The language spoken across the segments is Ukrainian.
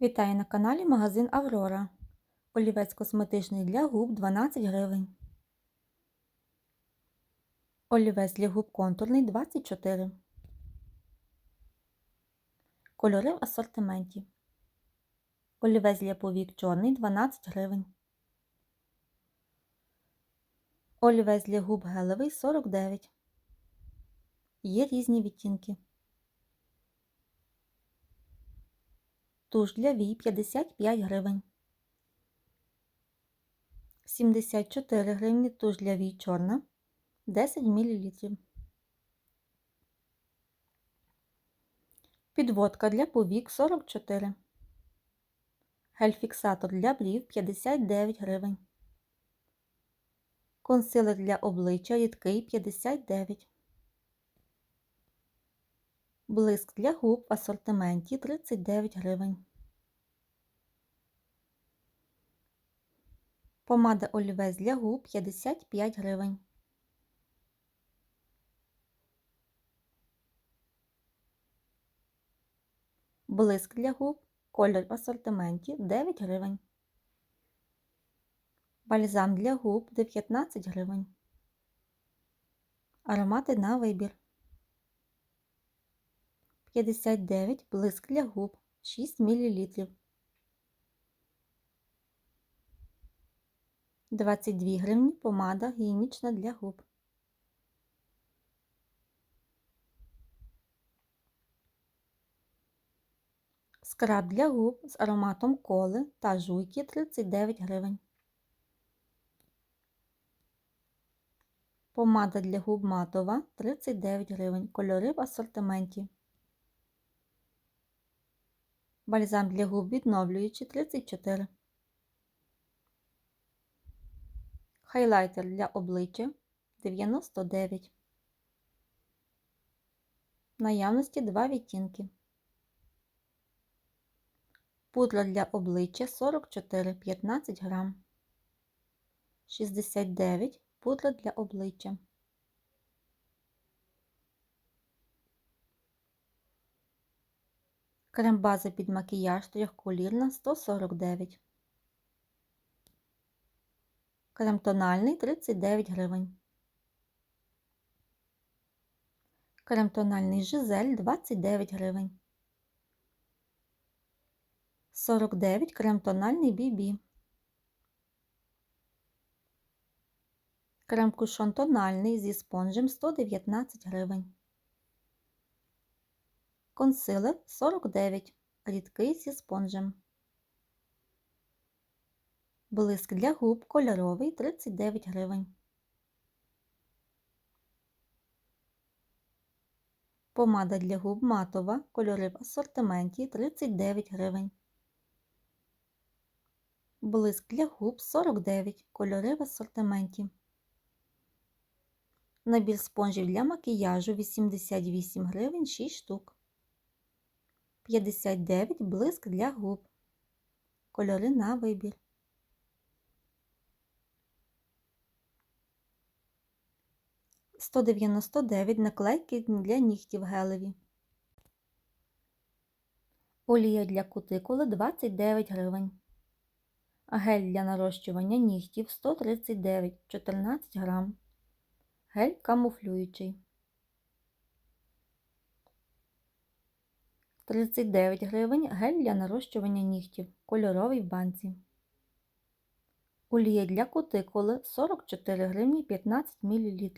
Вітаю на каналі магазин Аврора. Олівець косметичний для губ 12 гривень. Олівець для губ контурний 24. Кольори в асортименті. Олівець для повік чорний 12 гривень. Олівець для губ гелевий 49. Є різні відтінки. Туш для вій 55 гривень. 74 гривні туш для вій чорна 10 мл. Підводка для повік 44. Гель-фіксатор для брів 59 гривень. Консилер для обличчя рідкий 59. Блиск для губ в асортименті 39 гривень. Помада олівець для губ 55 гривень. Блиск для губ, колір в асортименті 9 гривень. Бальзам для губ 19 гривень. Аромати на вибір. 59 блиск для губ 6 мл. 22 гривні помада гігієнічна для губ. Скраб для губ з ароматом коли та жуйки 39 гривень. Помада для губ матова 39 гривень. Кольори в асортименті. Бальзам для губ відновлюючий 34. Хайлайтер для обличчя 99. Наявності 2 відтінки. Пудра для обличчя 44 15 грам. 69 пудра для обличчя. Крем-база під макіяж трьохколірна 149. Крем тональний 39 гривень. Крем тональний Жизель 29 гривень. 49 крем тональний BB. Крем кушон тональний зі спонжем 119 гривень. Консилер 49. Рідкий зі спонжем. Блиск для губ кольоровий 39 гривень. Помада для губ матова, кольори в асортименті 39 гривень. Блиск для губ 49, кольори в асортименті. Набір спонжів для макіяжу 88 гривень 6 штук. 59 блиск для губ. Кольори на вибір. Сто дев'яносто дев'ять наклейки для нігтів гелеві. Олія для кутикули 29 гривень. Гель для нарощування нігтів 139 14 грам. Гель камуфлюючий. 39 гривень гель для нарощування нігтів. Кольоровий в банці. Олія для кутикули 44 гривні 15 мл.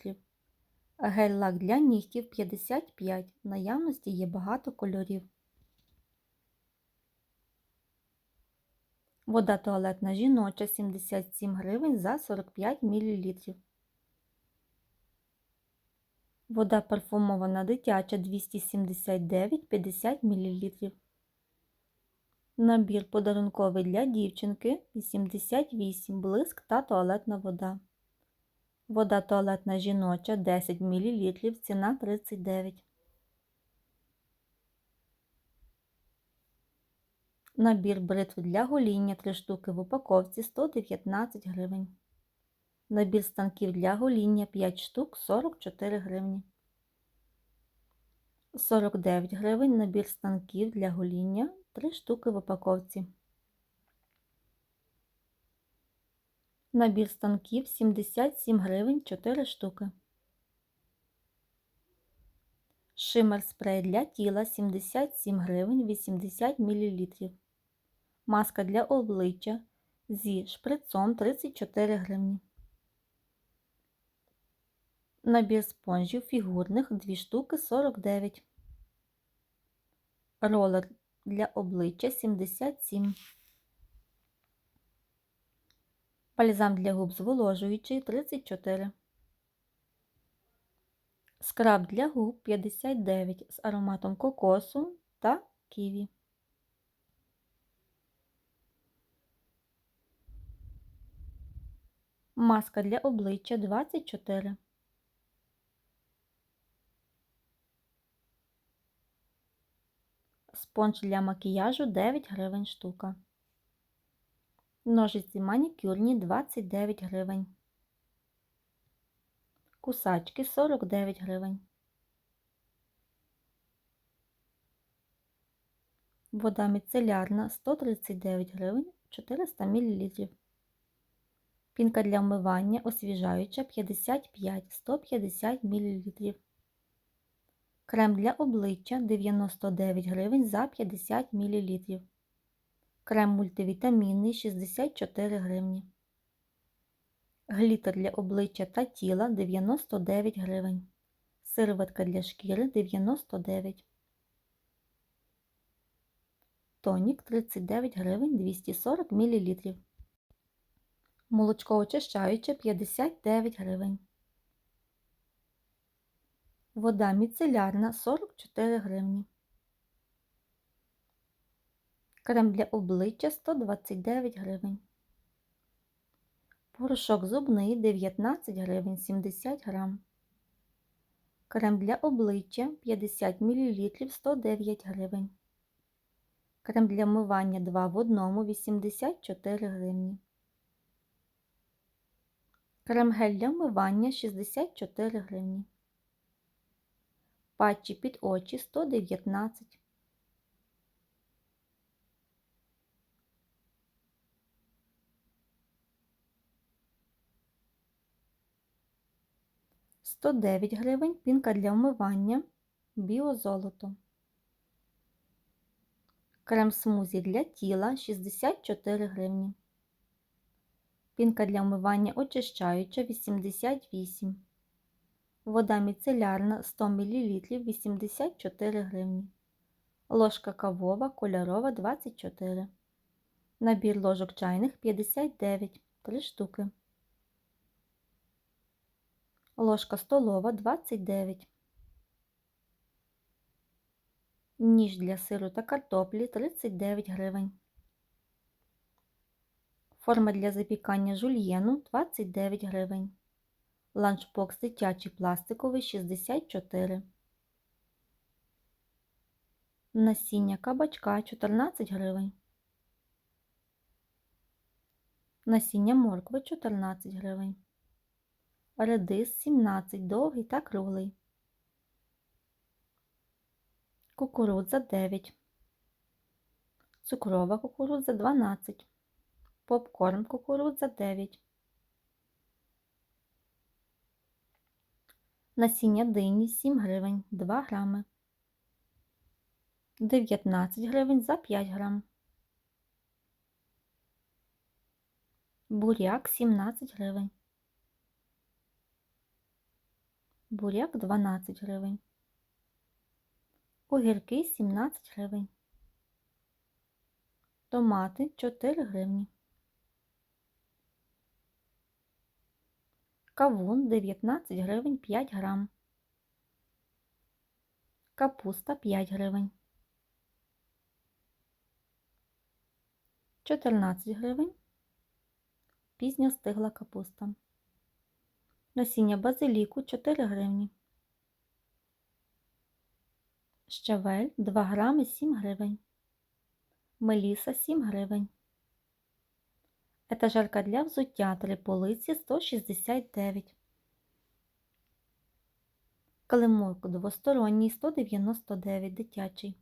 Гель-лак для нігтів 55. В наявності є багато кольорів. Вода туалетна жіноча 77 гривень за 45 мл. Вода парфумована дитяча 279 50 мл. Набір подарунковий для дівчинки 88 блиск та туалетна вода. Вода туалетна жіноча 10 мл, ціна 39. Набір бритв для гоління 3 штуки в упаковці 119 гривень. Набір станків для гоління 5 штук 44 гривні. 49 гривень набір станків для гоління 3 штуки в упаковці. Набір станків 77 гривень 4 штуки. Шимер спрей для тіла 77 гривень 80 мл. Маска для обличчя зі шприцом 34 гривні. Набір спонжів фігурних 2 штуки 49. Ролер для обличчя 77. Бальзам для губ зволожуючий 34. Скраб для губ 59 з ароматом кокосу та ківі. Маска для обличчя 24. Спонж для макіяжу 9 гривень штука. Ножиці манікюрні 29 гривень. Кусачки 49 гривень. Вода міцелярна 139 гривень 400 мл. Пінка для вмивання освіжаюча 55 150 мл. Крем для обличчя 99 гривень за 50 мл. Крем мультивітамінний 64 гривні. Глітер для обличчя та тіла 99 гривень. Сироватка для шкіри 99. Тонік 39 гривень 240 мл. Молочко очищаюче 59 гривень. Вода міцелярна 44 гривні. Крем для обличчя 129 гривень. Порошок зубний 19 гривень 70 грам. Крем для обличчя 50 мл 109 гривень. Крем для мивання 2 в 1 84 гривні. Крем гель для вмивання 64 гривні. Патчі під очі 119 109 гривень пінка для вмивання біозолото. Крем смузі для тіла 64 гривні. Пінка для вмивання очищаюча 88. Вода міцелярна 100 мл 84 гривні. Ложка кавова кольорова 24. Набір ложок чайних 59 3 штуки. Ложка столова 29. Ніж для сиру та картоплі 39 гривень. Форма для запікання жульєну 29 гривень. Ланчбокс дитячий пластиковий 64. Насіння кабачка 14 гривень. Насіння моркви 14 гривень. Редис 17 довгий та круглий. Кукурудза 9. Цукрова кукурудза 12. Попкорн кукурудза 9. Насіння дині 7 гривень 2 грами. 19 гривень за 5 грам. Буряк 17 гривень. Буряк 12 гривень. Огірки 17 гривень. Томати 4 гривні. Кавун 19 гривень 5 грам. Капуста 5 гривень. 14 гривень. Пізня стигла капуста. Насіння базиліку 4 гривні. Щавель 2 грами 7 гривень. Меліса 7 гривень. Етажерка для взуття три полиці 169. Килимок двосторонній 199 дитячий.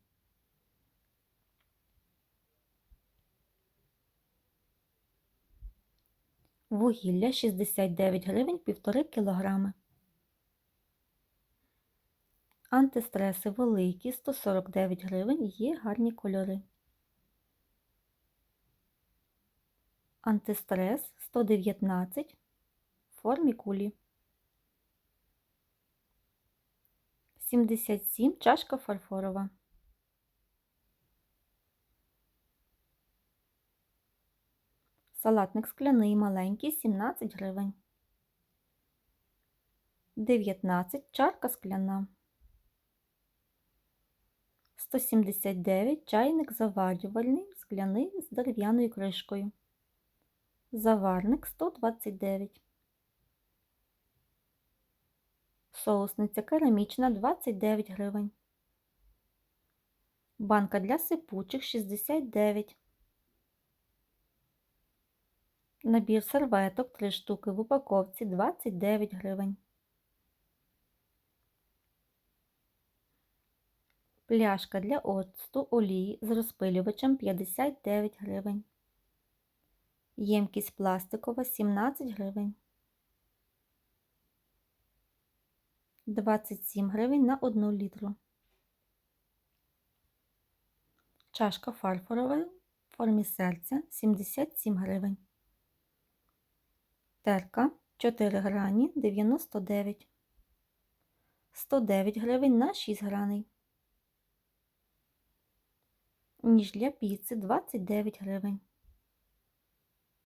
Вугілля 69 гривень 1,5 кг. Антистреси великі 149 гривень, є гарні кольори. Антистрес 119 в формі кулі. 77 чашка фарфорова. Салатник скляний маленький 17 гривень. 19 чарка скляна. 179 чайник заварювальний скляний з дерев'яною кришкою. Заварник 129. Соусниця керамічна 29 гривень. Банка для сипучих 69. Набір серветок 3 штуки в упаковці 29 гривень. Пляшка для оцту олії з розпилювачем 59 гривень. Ємкість пластикова 17 гривень. 27 гривень на 1 літру. Чашка фарфорова в формі серця 77 гривень. Терка 4 грані 99. 109 гривень на 6 граней. Ніж для піци 29 гривень.